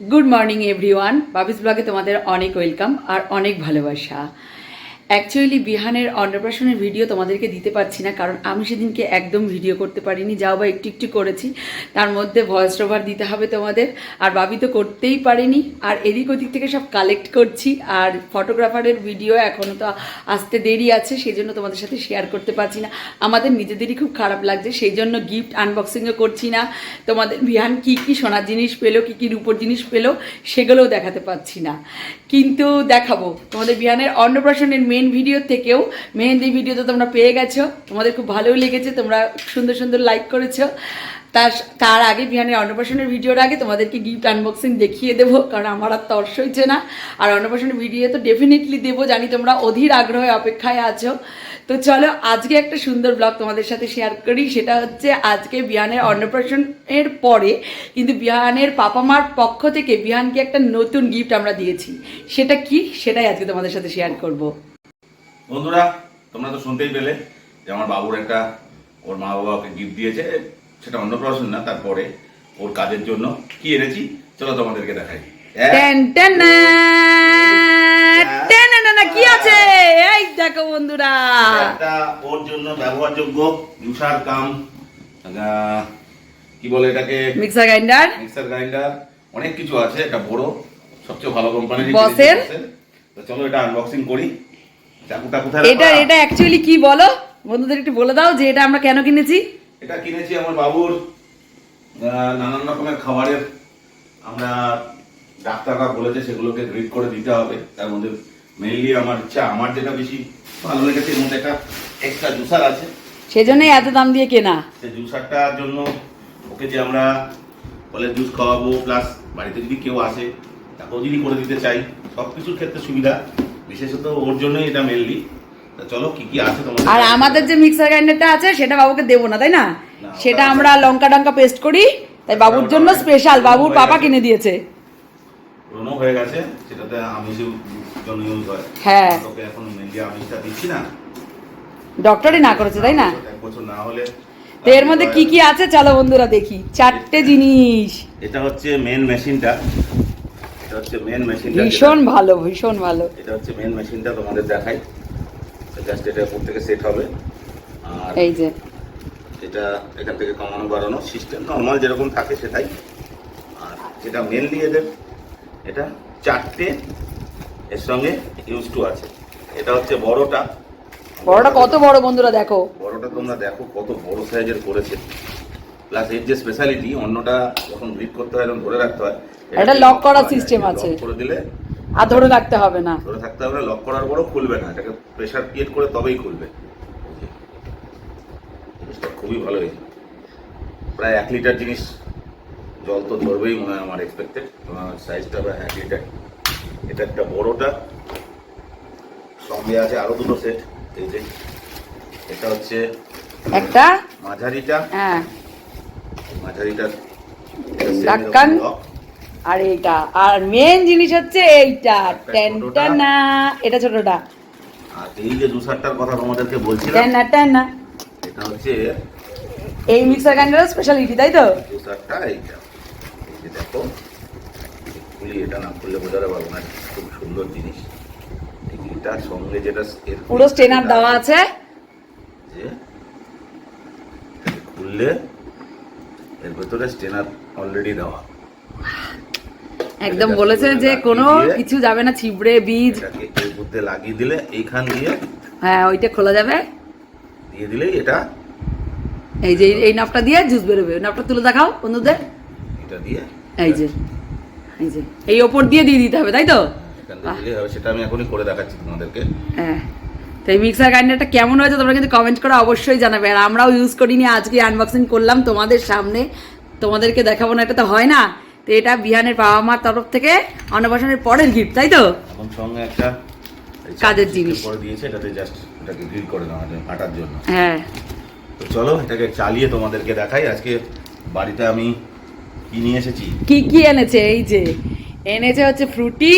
Good morning everyone বাবিস ব্লগে তোমাদের অনেক ওয়েলকাম আর অনেক ভালোবাসা। অ্যাকচুয়ালি বিহানের অন্নপ্রাশনের ভিডিও তোমাদেরকে দিতে পারছি না, কারণ আমি সেদিনকে একদম ভিডিও করতে পারিনি, যাও বা একটু একটু করেছি। তার মধ্যে ভয়েস ওভার দিতে হবে তোমাদের, আর বাবি তো করতেই পারিনি। আর এদিক ওদিক থেকে সব কালেক্ট করছি, আর ফটোগ্রাফারের ভিডিও এখনও তো আসতে দেরি আছে সেই জন্য তোমাদের সাথে শেয়ার করতে পারছি না। আমাদের নিজেদেরই খুব খারাপ লাগছে সেই জন্য গিফট আনবক্সিংও করছি না। তোমাদের বিহান কি কি সোনার জিনিস পেল, কি কি রূপোর জিনিস পেল, সেগুলোও দেখাতে পারছি না। কিন্তু দেখাবো, তোমাদের বিহানের অন্নপ্রাশনের মেন ভিডিও থেকেও, মেহেন্দি ভিডিও তো তোমরা পেয়ে গেছো। তোমাদের খুব ভালোও লেগেছে, তোমরা সুন্দর সুন্দর লাইক করেছ। তার তার আগে বিহানের অন্নপ্রাশনের ভিডিওর আগে তোমাদেরকে গিফট আনবক্সিং দেখিয়ে দেবো, কারণ আমার আর তর্স হয়েছে না। আর অন্নপ্রাশনের ভিডিও তো ডেফিনেটলি দেবো, জানি তোমরা অধীর আগ্রহে অপেক্ষায় আছো। তো চলো, আজকে একটা সুন্দর ব্লগ তোমাদের সাথে শেয়ার করি, সেটা হচ্ছে আজকে বিহানের অন্নপ্রাশনের পরে কিন্তু বিহানের পাপা মার পক্ষ থেকে বিহানকে একটা নতুন গিফট আমরা দিয়েছি। সেটা কি? সেটাই আজকে তোমাদের সাথে শেয়ার করব। বন্ধুরা তোমরা তো শুনতেই পেলে যে আমার বাবুর একটা ওর মা বাবা ওকে গিফট দিয়েছে সেটা অন্নপ্রাশন না তারপরে ওর কাজের জন্য। কি এনেছি? চলো তোমাদেরকে দেখাই। কি আছে? এই দেখো বন্ধুরা। একটা ওর জন্য ব্যবহারযোগ্য জুসার কাম কি বলে এটাকে? Mixer grinder. মিক্সার গ্রাইন্ডার অনেক কিছু আছে এটা বড় সবচেয়ে ভালো কোম্পানির বসের? তো চলো এটা আনবক্সিং করি। চাকুটা কোথায় এটা এটা অ্যাকচুয়ালি কি বলো? বন্ধুদের একটু বলে দাও যে এটা আমরা কেন কিনেছি। এটা কিনেছি আমার বাবুর নানান রকমের খাবারের। আমরা ডাক্তাররা বলেছে সেগুলোকে গ্রিড করে দিতে হবে। তার মধ্যে মেইনলি আমার ইচ্ছা আমার যেটা বেশি ভালো লেগেছে এর মধ্যে একটা এক্সট্রা জুসার আছে। সেজন্যই এত দাম দিয়ে কেনা। সেই জুসারটার জন্য ওকে যে আমরা বলে জুস খাওয়াবো প্লাস বাড়িতে যদি কেউ আসে তাকেও যদি করে দিতে চাই সব কিছুর ক্ষেত্রে সুবিধা। বিশেষত ওর জন্যই এটা মেনলি চলো কি কি আছে তোমাদের? আর আমাদের যে মিক্সার গ্রাইন্ডারটা আছে সেটা বাবুকে দেবো না তাই না? সেটা আমরা লঙ্কা টঙ্কা পেস্ট করি। তাই বাবুর জন্য স্পেশাল বাবুর পাপা কিনে দিয়েছে। পুরোনো হয়ে গেছে সেটাতে আমিষের জন্য ইউজ হয়। হ্যাঁ। তোকে এখন মেনলি আমিষটা দিচ্ছি না। ডক্টরই না করেছে তাই না? এক বছর না হলে তো এর মধ্যে কি কি আছে চলো বন্ধুরা দেখি। চারটে জিনিস। এটা হচ্ছে মেন মেশিনটা এটা হচ্ছে মেন মেশিনটা ভীষণ ভালো ভীষণ ভালো। এটা হচ্ছে মেন মেশিনটা তোমাদের দেখাই। জাস্ট এটা উপর থেকে সেট হবে। আর এই যে। এটা এখান থেকে কমানো বাড়ানো সিস্টেম নর্মাল যেরকম থাকে সেটাই। আর যেটা মেনলি এদের এটা চারটে এর সঙ্গে ইউজ টু আছে। এটা হচ্ছে বড়টা। বড়টা কত বড় বন্ধুরা দেখো? বড়টা তোমরা দেখো কত বড় সাইজের করেছে। প্লাস এর যে স্পেশালিটি অন্যটা যখন গ্রিপ করতে হয় এবং ধরে রাখতে হয়। এটা লক করার সিস্টেম আছে। করে দিলে আর ধরে রাখতে হবে না। ধরে থাকতে হবে লক করার পরও খুলবে না এটাকে প্রেসার ক্রিয়েট করে তবেই খুলবে। জিনিসটা খুবই ভালো হয়েছে। প্রায় এক লিটার জিনিস জল তো ধরবেই মনে হয় আমার এক্সপেক্টেড সাইজটা প্রায় এক লিটার। এটা একটা বড়টা। সঙ্গে আছে আরও দুটো সেট এই যে এটা হচ্ছে একটা? মাঝারিটা। হ্যাঁ। মাঝারিটা ঢাক্কান। আর এইটা। আর মেন জিনিস হচ্ছে এইটা। টেনটা না এটা ছোটটা। আর এই যে জুসারটার কথা তোমাদেরকে বলছিলাম টেনা টেনা এটা হচ্ছে এই মিক্সার গ্রাইন্ডারের স্পেশালিটি তাই তো? জুসারটা এইটা। এই যে দেখো খুলি এটা না খুললে বোঝাতে পারব না খুব সুন্দর জিনিস। এটার সঙ্গে যেটা পুরো স্টেনার দেওয়া আছে। যে খুললে এর ভেতরে স্টেনার অলরেডি দেওয়া। একদম বলেছে যে কোনো কিছু যাবে না ছিবড়ে বীজ। এটাকে এর মধ্যে লাগিয়ে দিলে এইখান দিয়ে হ্যাঁ ওইটা খোলা যাবে। দিয়ে দিলেই এটা এই যে এই নাপটা দিয়ে জুস বেরোবে। নাপটা তুলে দেখাও বন্ধুদের। এটা দিয়ে এই যে এই যে এই ওপর দিয়ে দিয়ে দিতে হবে তাই তো? সেটা আমি এখনই করে দেখাচ্ছি তোমাদেরকে। হ্যাঁ। তো এই মিক্সার গ্রাইন্ডারটা কেমন হয়েছে তোমরা কিন্তু কমেন্ট করে অবশ্যই জানাবে। আর আমরাও ইউজ করিনি আজকে আনবক্সিং করলাম তোমাদের সামনে। তোমাদেরকে দেখাবো না এটা তো হয় না। তো এটা বিহানের বাবা মার তরফ থেকে অন্নপ্রাশনের পরের গিফট তাই তো? সঙ্গে একটা কাজের জিনিস। করে দিয়েছে এটাতে জাস্ট এটাকে গ্রিল করে দেওয়া কাটার জন্য। হ্যাঁ। তো চলো এটাকে চালিয়ে তোমাদেরকে দেখাই আজকে বাড়িতে আমি কি নিয়ে এসেছি? কি কি এনেছে এই যে এনেছে হচ্ছে ফ্রুটি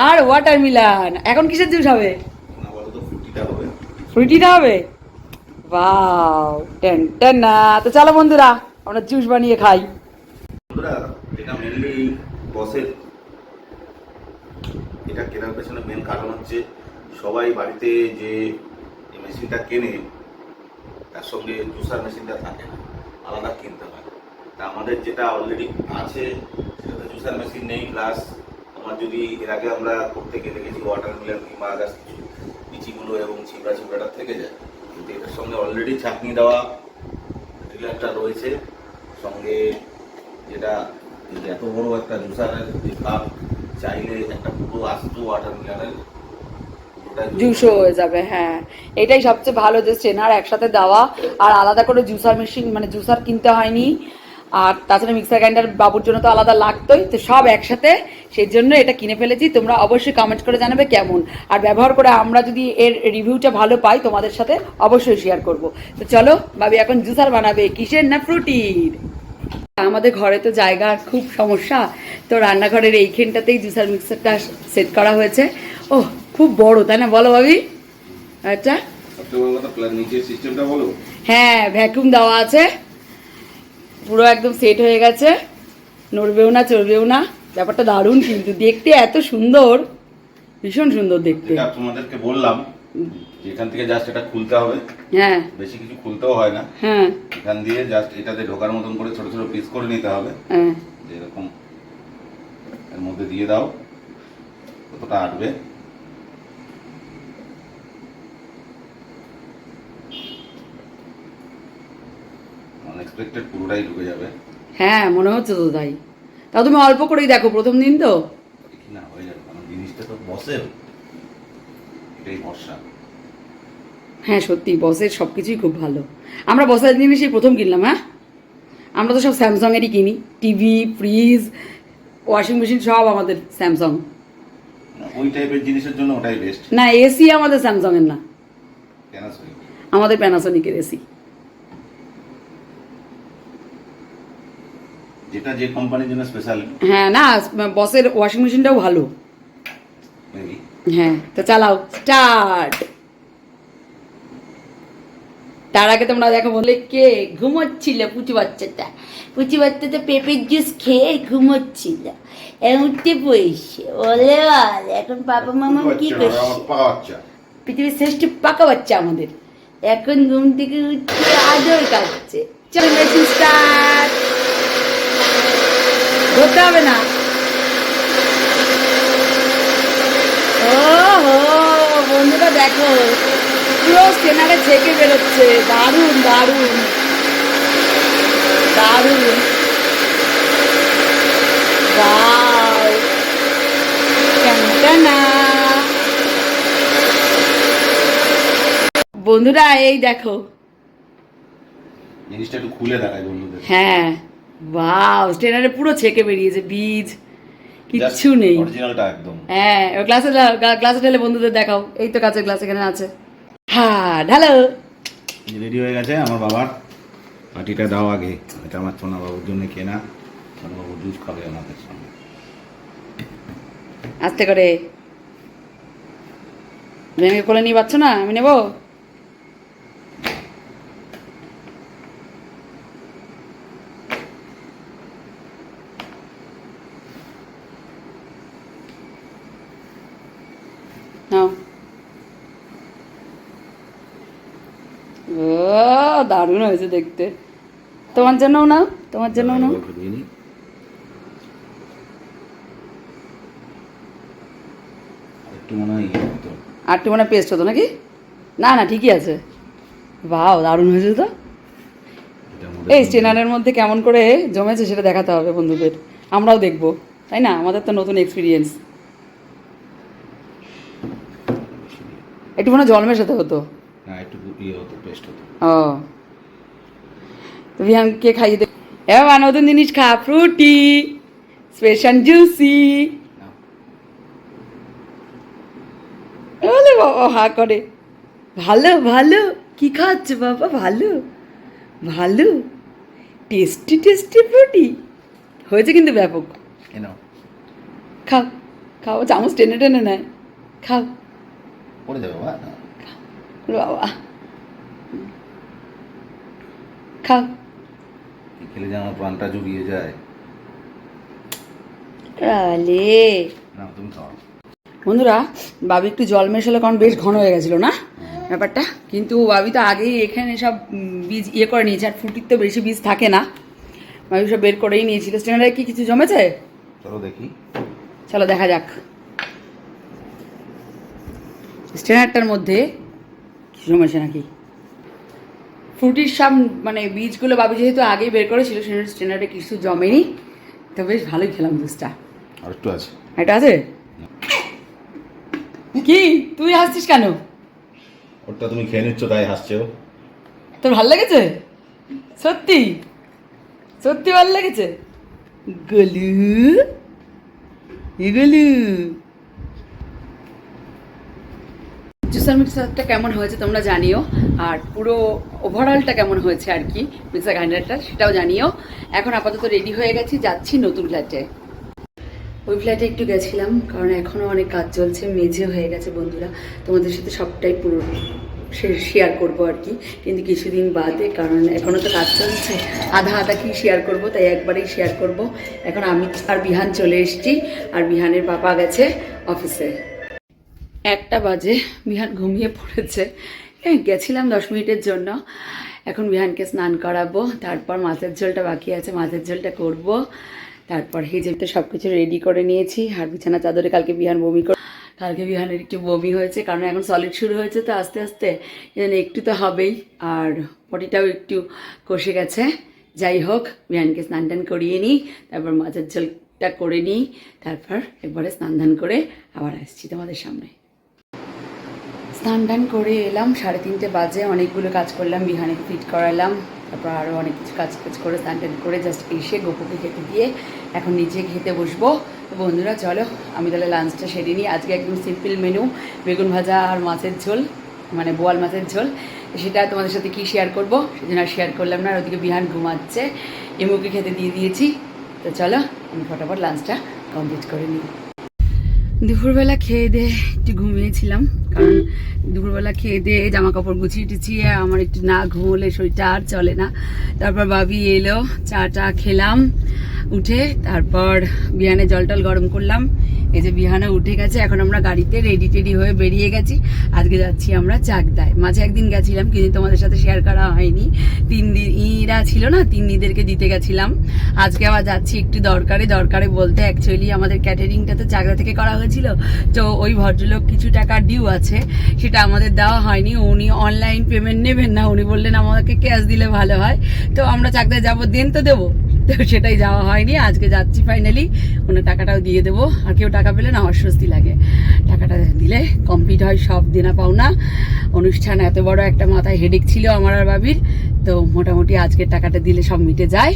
আর ওয়াটারমিলান এখন কিসের জুস হবে? ফ্রুটিটা হবে। বাও টেন টেন না। তো চলো বন্ধুরা আমরা জুস বানিয়ে খাই। এটা মেনলি বসের এটা কেনার পেছনে মেন কারণ হচ্ছে সবাই বাড়িতে যে মেশিনটা কেনে, তার সঙ্গে জুসার মেশিনটা থাকে না, আলাদা কিনতে হয়। তা আমাদের যেটা অলরেডি আছে সেটাতে জুসার মেশিন নেই প্লাস আমার যদি এর আগে আমরা করতে গিয়ে দেখেছি ওয়াটার মিলার কিংবা আদার্স কিছু বিচিগুলো এবং ছিবড়া ছিবড়াটা থেকে যায়। কিন্তু এটার সঙ্গে অলরেডি চাটনি দেওয়া ড্রিলারটা রয়েছে। সঙ্গে যেটা এত বড় একটা জুসারের কাপ চাইলে একটা পুরো আস্ত ওয়াটার মিলারের জুসও হয়ে যাবে হ্যাঁ। এটাই সবচেয়ে ভালো যে চেনার একসাথে দেওয়া আর আলাদা করে জুসার মেশিন মানে জুসার কিনতে হয়নি। আর তাছাড়া মিক্সার গ্রাইন্ডার বাবুর জন্য তো আলাদা লাগতোই, তো সব একসাথে সেই জন্য এটা কিনে ফেলেছি। তোমরা অবশ্যই কমেন্ট করে জানাবে কেমন। আর ব্যবহার করে আমরা যদি এর রিভিউটা ভালো পাই তোমাদের সাথে অবশ্যই শেয়ার করব। তো চলো, ভাবি এখন জুসার বানাবে। কিসের না ফ্রুটির আমাদের ঘরে তো জায়গার খুব সমস্যা। তো রান্নাঘরের এইখানটাতেই জুসার মিক্সারটা সেট করা হয়েছে। ও খুব বড়, তাই না? বলো ভাবি। আচ্ছা। হ্যাঁ ভ্যাকুম দেওয়া আছে। পুরো একদম সেট হয়ে গেছে। নড়বেও না, চড়বেও না। ব্যাপারটা দারুণ কিন্তু। দেখতে এত সুন্দর। ভীষণ সুন্দর দেখতে। তোমাদেরকে বললাম যে এখান থেকে জাস্ট এটা খুলতে হবে হ্যাঁ। বেশি কিছু খুলতেও হয় না। হ্যাঁ। এখান দিয়ে জাস্ট এটাতে ঢোকার মতন করে ছোট ছোট পিস করে নিতে হবে। হ্যাঁ। এরকম এর মধ্যে দিয়ে দাও কতটা আটবে। আনএক্সপেক্টেড পুরোটাই ঢুকে যাবে। হ্যাঁ মনে হচ্ছে তো তাই। তাও তুমি অল্প করেই দেখো প্রথম দিন তো। না হয়ে যাবে। কারণ জিনিসটা তো বসের এটাই ভরসা। হ্যাঁ সত্যি বসের সব কিছুই খুব ভালো। আমরা বসের জিনিসই প্রথম কিনলাম হ্যাঁ? আমরা তো সব স্যামসংয়েরই কিনি। টিভি ফ্রিজ ওয়াশিং মেশিন সব আমাদের স্যামসং। ওই টাইপের জিনিসের জন্য ওটাই বেস্ট না এসি আমাদের স্যামসংয়ের না। কেন সরি আমাদের প্যানাসোনিকের এসি। যেটা যে কোম্পানির জন্য স্পেশাল হ্যাঁ না বসের ওয়াশিং মেশিনটাও ভালো। হ্যাঁ তো চালাও। স্টার্ট তার আগে তোমরা দেখো বলে কে ঘুমোচ্ছিল পুচু বাচ্চাটা? পুচু বাচ্চাটা পেঁপের জুস খেয়ে ঘুমোচ্ছিল। উঠতে বসে বলে এখন বাবা মামা কি করছে? পৃথিবীর শ্রেষ্ঠ পাকা বাচ্চা আমাদের। এখন ঘুম থেকে উঠছে আদর কাটছে। চল মেশিন স্টার্ট ধরতে হবে না। ও হো বন্ধুরা দেখো। পুরো স্টেনারে ছেঁকে বেরোচ্ছে দারুণ দারুণ দারুণ! টানটানা। বন্ধুরা এই দেখো। জিনিসটা একটু খুলে দেখায় বন্ধুদের। হ্যাঁ। বাও স্টেনারে পুরো ছেঁকে বেরিয়েছে বীজ। কিচ্ছু নেই। অরিজিনালটা একদম। হ্যাঁ ও গ্লাসে গ্লাসে ঢেলে বন্ধুদের দেখাও। এই তো কাছে গ্লাস এখানে আছে। হ্যাঁ ঢালো রেডি হয়ে গেছে আমার বাবার। পাটিটা দাও আগে এটা আমার বাবুর জন্য কেনা। বাবু জুস খাবে আমাদের সঙ্গে। আস্তে করে। ভেঙে কোলে নিয়ে পাচ্ছ না? আমি নেব নাও ও দারুণ হয়েছে দেখতে। তোমার জন্যও নাও তোমার জন্যও নাও। একটু মনে পেস্ট হতো। নাকি? না না ঠিকই আছে। বাও দারুণ হয়েছে তো। এই মধ্যে কেমন করে জমেছে সেটা দেখাতে হবে বন্ধুদের। আমরাও দেখব তাই না? আমাদের তো নতুন এক্সপিরিয়েন্স একটু মনে জল মেশাতে হতো। না একটু ইয়ে হতো পেস্ট হতো। ও। তো বিহানকে খাইয়ে দে এবার নতুন জিনিস খা ফ্রুটি স্পেশাল জুসি বলে বাবা হা করে ভালো ভালো কি খাচ্ছে বাবা ভালো ভালো টেস্টি টেস্টি ফ্রুটি হয়েছে কিন্তু ব্যাপক খাও খাও চামচ টেনে টেনে নেয় খাও পড়ে যাবে বাবা বাবা খাও খেলে যে আমার প্রাণটা জুড়িয়ে যায়। আলে না তুমি খাও। বন্ধুরা বাবি একটু জল মেশালো কারণ বেশ ঘন হয়ে গেছিল না? ব্যাপারটা। কিন্তু বাবি তো আগেই এখানে সব বীজ ইয়ে করে নিয়েছে আর ফুটির তো বেশি বীজ থাকে না। বাবি সব বের করেই নিয়েছিল। স্ট্যান্ডারে কি কিছু জমেছে? চলো দেখি। চলো দেখা যাক। স্ট্যান্ডারটার মধ্যে কিছু জমেছে নাকি? ফ্রুটির সব মানে বীজগুলো বাবি যেহেতু আগেই বের করেছিল সেজন্য স্ট্যান্ডার্ডে কিছু জমেনি। তো বেশ ভালোই খেলাম জুসটা। আর একটু আছে। এটা আছে? কি? তুই হাসছিস কেন? ওটা তুমি খেয়ে নিচ্ছ তাই হাসছো তোর ভালো লেগেছে? সত্যি? সত্যি ভালো লেগেছে? গলু? গলু? জুসার মিক্সারটা কেমন হয়েছে তোমরা জানিও। আর পুরো ওভারঅলটা কেমন হয়েছে আর কি মিক্সার গ্রাইন্ডারটা সেটাও জানিও। এখন আপাতত রেডি হয়ে গেছি, যাচ্ছি নতুন ফ্ল্যাটে ওই ফ্ল্যাটে একটু গেছিলাম, কারণ এখনও অনেক কাজ চলছে, মেঝে হয়ে গেছে বন্ধুরা। তোমাদের সাথে সবটাই পুরো শেয়ার করব আর কি, কিন্তু কিছুদিন বাদে, কারণ এখনও তো কাজ চলছে, আধা আধা কি শেয়ার করব, তাই একবারেই শেয়ার করব। এখন আমি আর বিহান চলে এসেছি, আর বিহানের পাপা গেছে অফিসে একটা বাজে, বিহান ঘুমিয়ে পড়েছে। এই গেছিলাম দশ মিনিটের জন্য। এখন বিহানকে স্নান করাবো, তারপর মাছের ঝোলটা বাকি আছে, মাছের ঝোলটা করব। তারপর হিজেবতে সব কিছু রেডি করে নিয়েছি, আর বিছানা চাদরে কালকে বিহান বমি করে কালকে বিহানের একটু বমি হয়েছে, কারণ এখন সলিড শুরু হয়েছে তো আস্তে আস্তে, এজন্য একটু তো হবেই, আর পটিটাও একটু কষে গেছে। যাই হোক, বিহানকে স্নান টান করিয়ে নিই, তারপর মাছের ঝোলটা করে নিই, তারপর একবারে স্নান ধান করে আবার আসছি তোমাদের সামনে। স্নান টান করে এলাম, সাড়ে তিনটে বাজে, অনেকগুলো কাজ করলাম, বিহানিকে ফিট করালাম, তারপর আরও অনেক কিছু কাজ কাজ করে, স্নান টান করে জাস্ট এসে গোপুকে খেতে দিয়ে এখন নিজে খেতে বসবো। তো বন্ধুরা, চলো, আমি তাহলে লাঞ্চটা সেরে নিই। আজকে একদম সিম্পল মেনু বেগুন ভাজা আর মাছের ঝোল মানে বোয়াল মাছের ঝোল। সেটা তোমাদের সাথে কি শেয়ার করব? সেজন্য আর শেয়ার করলাম না, আর ওদিকে বিহান ঘুমাচ্ছে, এমুকে খেতে দিয়ে দিয়েছি। তো চলো, আমি ফটাফট লাঞ্চটা কমপ্লিট করে নিই। দুপুরবেলা খেয়ে দিয়ে একটু ঘুমিয়েছিলাম, কারণ দুপুরবেলা খেয়ে দিয়ে জামা কাপড় গুছিয়ে টুছিয়ে আমার একটু না ঘুমলে শরীরটা আর চলে না। তারপর বাবি এলো, চা টা খেলাম, উঠে তারপর বিয়ানে জল টল গরম করলাম। এই যে বিহানা উঠে গেছে, এখন আমরা গাড়িতে রেডি টেডি হয়ে বেরিয়ে গেছি। আজকে যাচ্ছি আমরা চাকদায়। মাঝে একদিন গেছিলাম, কিন্তু তোমাদের সাথে শেয়ার করা হয়নি। তিন দিন ইরা ছিল না তিন দিদেরকে দিতে গেছিলাম। আজকে আবার যাচ্ছি একটু দরকারে দরকারে বলতে অ্যাকচুয়ালি আমাদের ক্যাটারিংটা তো চাকদা থেকে করা হয়েছিল, তো ওই ভদ্রলোক কিছু টাকা ডিউ আছে, সেটা আমাদের দেওয়া হয়নি। উনি অনলাইন পেমেন্ট নেবেন না, উনি বললেন আমাকে ক্যাশ দিলে ভালো হয়। তো আমরা চাকদায় যাব, দেন তো দেবো। তো সেটাই যাওয়া হয়নি। আজকে যাচ্ছি ফাইনালি ওনার টাকাটাও দিয়ে দেবো। আর কেউ টাকা পেলে না আমার স্বস্তি লাগে। টাকাটা দিলে কমপ্লিট হয়, সব দেনা পাওনা। অনুষ্ঠান এত বড় একটা মাথায় হেডেক ছিল আমার আর বাবির। তো মোটামুটি আজকের টাকাটা দিলে সব মিটে যায়।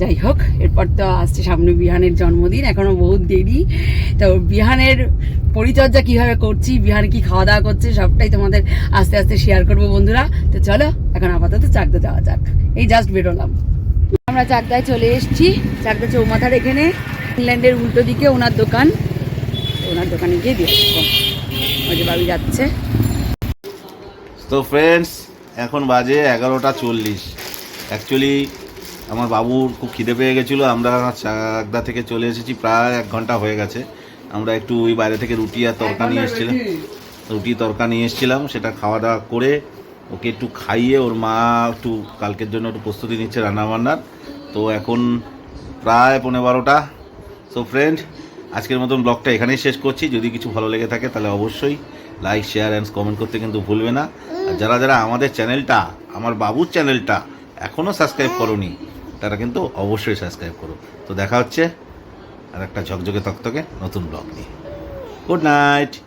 যাই হোক, এরপর তো আসছে সামনে বিহানের জন্মদিন। এখনও বহুত দেরি। তো বিহানের পরিচর্যা কীভাবে করছি, বিহান কি খাওয়া দাওয়া করছে, সবটাই তোমাদের আস্তে আস্তে শেয়ার করব বন্ধুরা। তো চলো, এখন আপাতত চাকদা যাওয়া যাক। এই জাস্ট বেরোলাম। আমরা চাকদায় চলে এসেছি। চাকদা চৌমাথার এখানে। ইংল্যান্ডের উল্টো দিকে ওনার দোকান। ওনার দোকানে গিয়ে দিয়ে বাবি যাচ্ছে। তো ফ্রেন্ডস এখন বাজে এগারোটা চল্লিশ। অ্যাকচুয়ালি আমার বাবুর খুব খিদে পেয়ে গেছিল। আমরা চাকদা থেকে চলে এসেছি। প্রায় এক ঘণ্টা হয়ে গেছে। আমরা একটু ওই বাইরে থেকে রুটি আর তরকা নিয়ে এসেছিলাম। রুটি তরকা নিয়ে এসেছিলাম। সেটা খাওয়া দাওয়া করে ওকে একটু খাইয়ে ওর মা একটু কালকের জন্য একটু প্রস্তুতি নিচ্ছে রান্নাবান্নার। তো এখন প্রায় পনেরো বারোটা। সো ফ্রেন্ড আজকের মতন ব্লগটা এখানেই শেষ করছি। যদি কিছু ভালো লেগে থাকে তাহলে অবশ্যই লাইক শেয়ার অ্যান্ড কমেন্ট করতে কিন্তু ভুলবে না। আর যারা যারা আমাদের চ্যানেলটা, আমার বাবুর চ্যানেলটা এখনও সাবস্ক্রাইব করোনি, তারা কিন্তু অবশ্যই সাবস্ক্রাইব করো। তো দেখা হচ্ছে আর একটা ঝকঝকে তকতকে নতুন ব্লগ নিয়ে। Good night